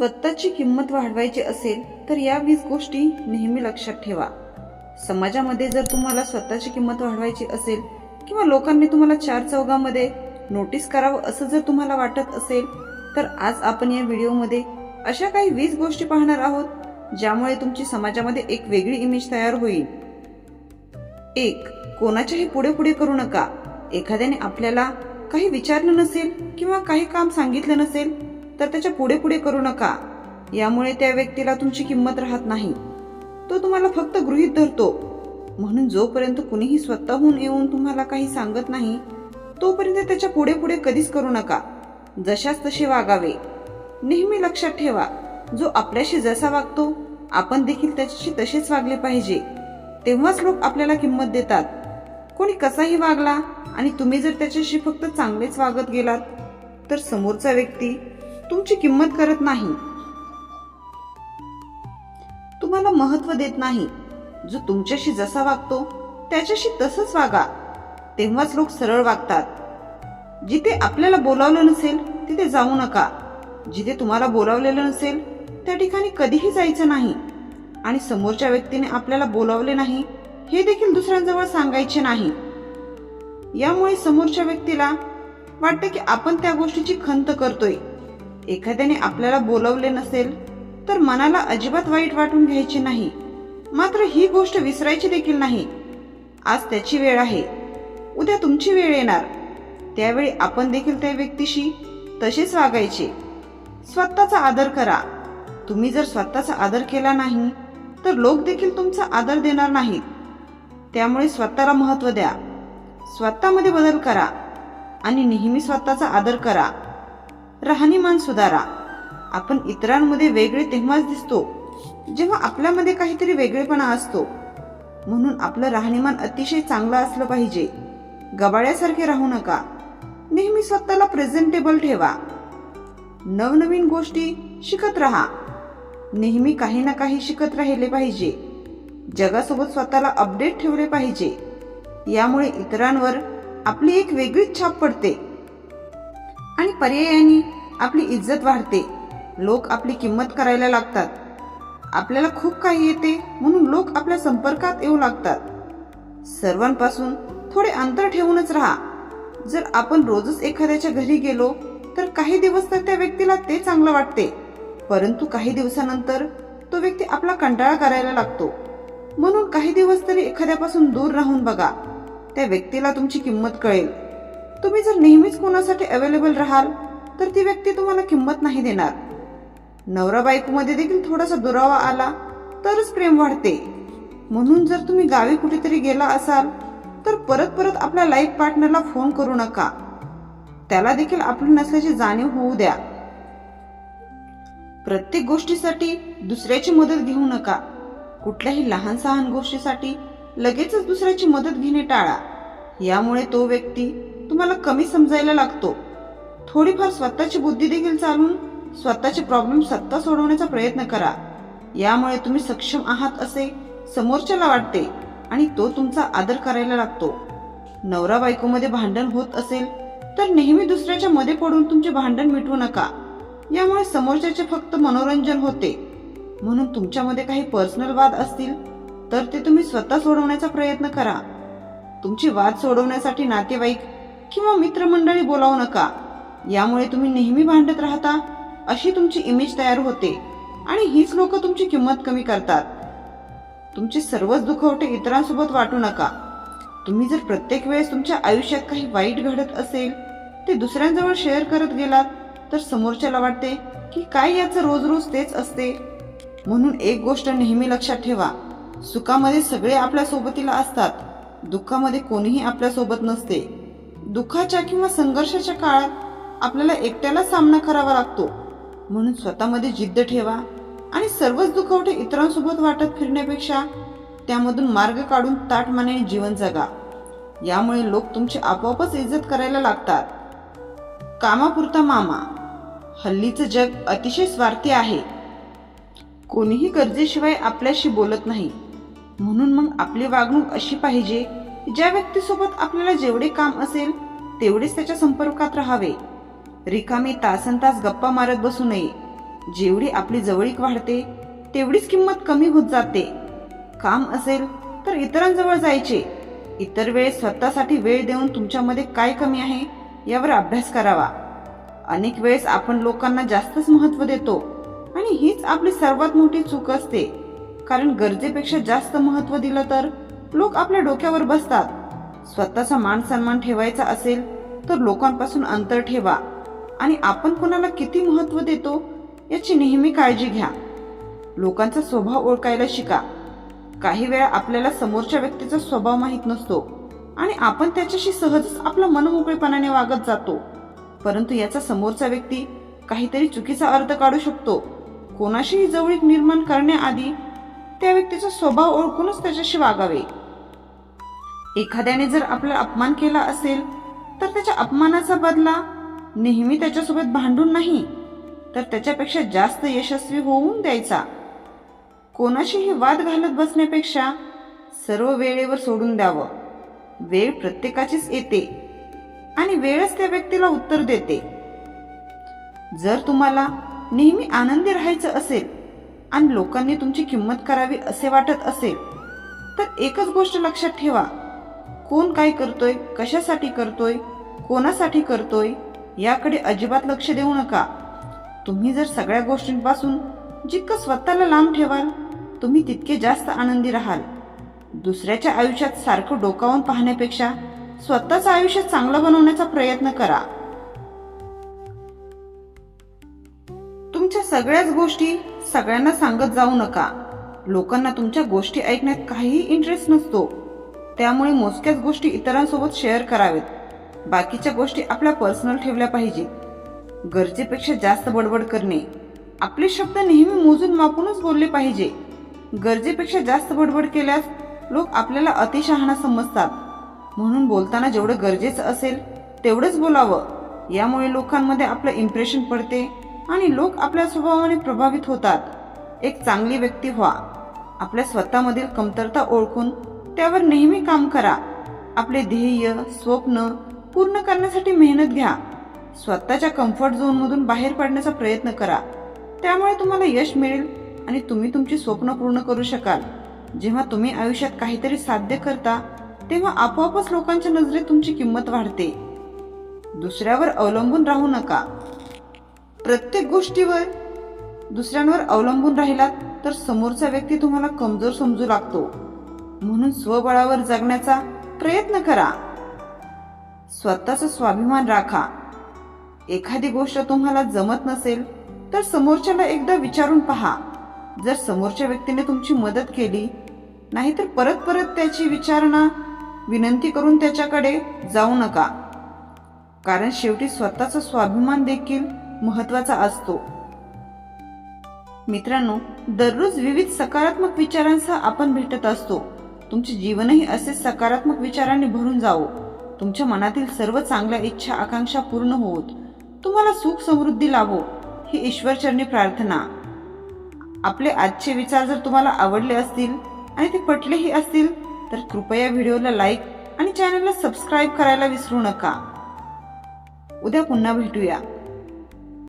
स्वतःची किंमत वाढवायची असेल तर या वीस गोष्टी नेहमी लक्षात ठेवा. समाजामध्ये जर तुम्हाला स्वतःची किंमत वाढवायची असेल किंवा लोकांनी तुम्हाला चार चौघामध्ये नोटीस करावं असं जर तुम्हाला वाटत असेल तर आज आपण या व्हिडिओमध्ये अशा काही वीस गोष्टी पाहणार आहोत ज्यामुळे तुमची समाजामध्ये एक वेगळी इमेज तयार होईल. एक कोणाच्याही पुढे पुढे करू नका. एखाद्याने आपल्याला काही विचारलं नसेल किंवा काही काम सांगितलं नसेल तर त्याच्या पुढे पुढे करू नका. यामुळे त्या व्यक्तीला तुमची किंमत राहत नाही. तो तुम्हाला फक्त गृहीत धरतो. म्हणून जोपर्यंत कुणीही स्वतःहून येऊन तुम्हाला काही सांगत नाही तोपर्यंत त्याच्या पुढे पुढे कधीच करू नका. जशाच तसे वागावे. नेहमी लक्षात ठेवा जो आपल्याशी जसा वागतो आपण देखील त्याच्याशी तसेच वागले पाहिजे. तेव्हाच लोक आपल्याला किंमत देतात. कोणी कसाही वागला आणि तुम्ही जर त्याच्याशी फक्त चांगलेच वागत गेलात तर समोरचा व्यक्ती तुमची किंमत करत नाही. तुम्हाला महत्त्व देत नाही. जो तुमच्याशी जसा वागतो त्याच्याशी तसंच वागा. तेव्हाच लोक सरळ वागतात. जिथे आपल्याला बोलावलं नसेल तिथे जाऊ नका. जिथे तुम्हाला बोलावलेलं नसेल त्या ठिकाणी कधीही जायचं नाही. आणि समोरच्या व्यक्तीने आपल्याला बोलावले नाही हे देखील दुसऱ्यांजवळ सांगायचे नाही. यामुळे समोरच्या व्यक्तीला वाटतं की आपण त्या गोष्टीची खंत करतोय. एखाद्याने आपल्याला बोलवले नसेल तर मनाला अजिबात वाईट वाटून घ्यायचे नाही. मात्र ही गोष्ट विसरायची देखील नाही. आज त्याची वेळ आहे. उद्या तुमची वेळ येणार. त्यावेळी आपण देखील त्या व्यक्तीशी तसेच वागायचे. स्वतःचा आदर करा. तुम्ही जर स्वतःचा आदर केला नाही तर लोक देखील तुमचा आदर देणार नाहीत. त्यामुळे स्वतःला महत्त्व द्या. स्वतःमध्ये बदल करा आणि नेहमी स्वतःचा आदर करा. राहणीमान सुधारा. आपण इतरांमध्ये वेगळे तेव्हाच दिसतो जेव्हा आपल्यामध्ये काहीतरी वेगळेपणा असतो. म्हणून आपलं राहणीमान अतिशय चांगलं असलं पाहिजे. गबाळ्यासारखे राहू नका. नेहमी स्वतःला प्रेझेंटेबल ठेवा. नवनवीन गोष्टी शिकत राहा. नेहमी काही ना काही शिकत राहिले पाहिजे. जगासोबत स्वतःला अपडेट ठेवले पाहिजे. यामुळे इतरांवर आपली एक वेगळीच छाप पडते. आणि पर्यायाने आपली इज्जत वाढते. लोक आपली किंमत करायला लागतात. आपल्याला खूप काही येते म्हणून लोक आपल्या संपर्कात येऊ लागतात. सर्वांपासून थोडे अंतर ठेवूनच राहा. जर आपण रोजच एखाद्याच्या घरी गेलो तर काही दिवस तर त्या व्यक्तीला ते चांगलं वाटते. परंतु काही दिवसानंतर तो व्यक्ती आपला कंटाळा करायला लागतो. म्हणून काही दिवस तरी एखाद्यापासून दूर राहून बघा. त्या व्यक्तीला तुमची किंमत कळेल. तुम्ही जर नेहमीच कोणासाठी अवेलेबल राहाल तर ती व्यक्ती तुम्हाला किंमत नाही देणार. नवरा बायकोमध्ये देखील थोडासा दुरावा आला तरच प्रेम वाढते. म्हणून जर तुम्ही गावी कुठेतरी गेला असाल तर परत परत आपल्या लाईफ पार्टनरला फोन करू नका. त्याला देखील आपली नसल्याची जाणीव होऊ द्या. प्रत्येक गोष्टीसाठी दुसऱ्याची मदत घेऊ नका. कुठल्याही लहान सहान गोष्टीसाठी लगेचच दुसऱ्याची मदत घेणे टाळा. यामुळे तो व्यक्ती तुम्हाला कमी समजायला लागतो. थोडीफार स्वतःची बुद्धी देखील चालून स्वतःचे प्रॉब्लेम स्वतः सोडवण्याचा प्रयत्न करा. यामुळे तुम्ही सक्षम आहात असे समोरच्याला वाटते आणि तो तुमचा आदर करायला लागतो. नवरा बायकोमध्ये भांडण होत असेल तर नेहमी दुसऱ्याच्या मध्ये पडून तुमचे भांडण मिटवू नका. यामुळे समोरच्याचे फक्त मनोरंजन होते. म्हणून तुमच्यामध्ये काही पर्सनल वाद असतील तर ते तुम्ही स्वतः सोडवण्याचा प्रयत्न करा. तुमचे वाद सोडवण्यासाठी नातेवाईक किंवा मित्रमंडळी बोलावू नका. यामुळे तुम्ही नेहमी भांडत राहता अशी तुमची इमेज तयार होते आणि हीच लोक तुमची किंमत कमी करतात. तुमचे सर्वच दुखवटे इतरांसोबत वाटू नका. तुम्ही जर प्रत्येक वेळेस तुमच्या आयुष्यात काही वाईट घडत असेल ते दुसऱ्यांजवळ शेअर करत गेलात तर समोरच्याला वाटते की काय याचं रोज रोज तेच असते. म्हणून एक गोष्ट नेहमी लक्षात ठेवा. सुखामध्ये सगळे आपल्या सोबतीला असतात. दुःखामध्ये कोणीही आपल्यासोबत नसते. दुःखाच्या किंवा संघर्षाच्या काळात आपल्याला एकट्याला सामना करावा लागतो. म्हणून स्वतःमध्ये जिद्द ठेवा आणि सर्वच दुखवटे इतरांसोबत वाटत फिरण्यापेक्षा त्यामधून मार्ग काढून ताटमानेने जीवन जगा. यामुळे लोक तुमची आपोआपच इज्जत करायला लागतात. कामापुरता मामा. हल्लीचं जग अतिशय स्वार्थी आहे. कोणीही गरजेशिवाय आपल्याशी बोलत नाही. म्हणून मग आपली वागणूक अशी पाहिजे ज्या व्यक्तीसोबत आपल्याला जेवढे काम असेल तेवढेच त्याच्या संपर्कात राहावे. रिकामी तासन तास गप्पा मारत बसू नये. जेवढी आपली जवळीक वाढते तेवढीच किंमत कमी होत जाते. काम असेल तर इतरांजवळ जायचे. इतर वेळेस स्वतःसाठी वेळ देऊन तुमच्यामध्ये काय कमी आहे यावर अभ्यास करावा. अनेक वेळेस आपण लोकांना जास्तच महत्त्व देतो आणि हीच आपली सर्वात मोठी चूक असते. कारण गरजेपेक्षा जास्त महत्त्व दिलं तर लोक आपल्या डोक्यावर बसतात. स्वतःचा मान सन्मान ठेवायचा असेल तर लोकांपासून अंतर ठेवा. आणि आपण कोणाला किती महत्त्व देतो याची नेहमी काळजी घ्या. लोकांचा स्वभाव ओळखायला शिका. काही वेळा आपल्याला समोरच्या व्यक्तीचा स्वभाव माहीत नसतो आणि आपण त्याच्याशी सहजच आपला मनमोकळेपणाने वागत जातो. परंतु याचा समोरचा व्यक्ती काहीतरी चुकीचा अर्थ काढू शकतो. कोणाशीही जवळीक निर्माण करण्याआधी त्या व्यक्तीचा स्वभाव ओळखूनच त्याच्याशी वागावे. एखाद्याने जर आपला अपमान केला असेल तर त्याच्या अपमानाचा बदला नेहमी त्याच्यासोबत भांडून नाही तर त्याच्यापेक्षा जास्त यशस्वी होऊन द्यायचा. कोणाशीही वाद घालत बसण्यापेक्षा सर्व वेळेवर सोडून द्यावं. वेळ प्रत्येकाचीच येते आणि वेळच त्या व्यक्तीला उत्तर देते. जर तुम्हाला नेहमी आनंदी राहायचं असेल आणि लोकांनी तुमची किंमत करावी असे वाटत असेल तर एकच गोष्ट लक्षात ठेवा. कोण काय करतोय कशासाठी करतोय कोणासाठी करतोय याकडे अजिबात लक्ष देऊ नका. तुम्ही जर सगळ्या गोष्टींपासून जितकं स्वतःला लांब ठेवाल तुम्ही तितके जास्त आनंदी राहाल. दुसऱ्याच्या आयुष्यात सारखं डोकावून पाहण्यापेक्षा स्वतःचं आयुष्य चांगलं बनवण्याचा प्रयत्न करा. तुमच्या सगळ्याच गोष्टी सगळ्यांना सांगत जाऊ नका. लोकांना तुमच्या गोष्टी ऐकण्यात काहीही इंटरेस्ट नसतो. त्यामुळे मोजक्याच गोष्टी इतरांसोबत शेअर करावेत. बाकीच्या गोष्टी आपल्या पर्सनल ठेवल्या पाहिजे. गरजेपेक्षा जास्त बडबड करणे. आपले शब्द नेहमी मोजून मापूनच बोलले पाहिजे. गरजेपेक्षा जास्त बडबड केल्यास लोक आपल्याला अतिशहाणा समजतात. म्हणून बोलताना जेवढं गरजेचं असेल तेवढंच बोलावं. यामुळे लोकांमध्ये आपलं इम्प्रेशन पडते आणि लोक आपल्या स्वभावाने प्रभावित होतात. एक चांगली व्यक्ती व्हा. आपल्या स्वतःमधील कमतरता ओळखून त्यावर नेहमी काम करा. आपले ध्येय स्वप्न पूर्ण करण्यासाठी मेहनत घ्या. स्वतःच्या कम्फर्ट झोनमधून बाहेर पडण्याचा प्रयत्न करा. त्यामुळे तुम्हाला यश मिळेल आणि तुम्ही तुमची स्वप्न पूर्ण करू शकाल. जेव्हा तुम्ही आयुष्यात काहीतरी साध्य करता तेव्हा आपोआपच लोकांच्या नजरेत तुमची किंमत वाढते. दुसऱ्यावर अवलंबून राहू नका. प्रत्येक गोष्टीवर दुसऱ्यांवर अवलंबून राहिलात तर समोरचा व्यक्ती तुम्हाला कमजोर समजू लागतो. म्हणून स्वबळावर जगण्याचा प्रयत्न करा. स्वतःचा स्वाभिमान राखा. एखादी गोष्ट तुम्हाला जमत नसेल तर समोरच्याला एकदा विचारून पहा. जर समोरच्या व्यक्तीने तुमची मदत केली नाहीतर परत परत त्याची विचारणा विनंती करून त्याच्याकडे जाऊ नका. कारण शेवटी स्वतःचा स्वाभिमान देखील महत्त्वाचा असतो. मित्रांनो दररोज विविध सकारात्मक विचारांसह आपण भेटत असतो. तुमचे जीवनही असे सकारात्मक विचारांनी भरून जावो. तुमच्या मनातील सर्व चांगल्या इच्छा आकांक्षा पूर्ण होत तुम्हाला सुख समृद्धी लाभो ही ईश्वरचरणी प्रार्थना. आपले आजचे विचार जर तुम्हाला आवडले असतील आणि ते पटलेही असतील तर कृपया व्हिडिओला लाईक आणि चॅनलला सबस्क्राईब करायला विसरू नका. उद्या पुन्हा भेटूया.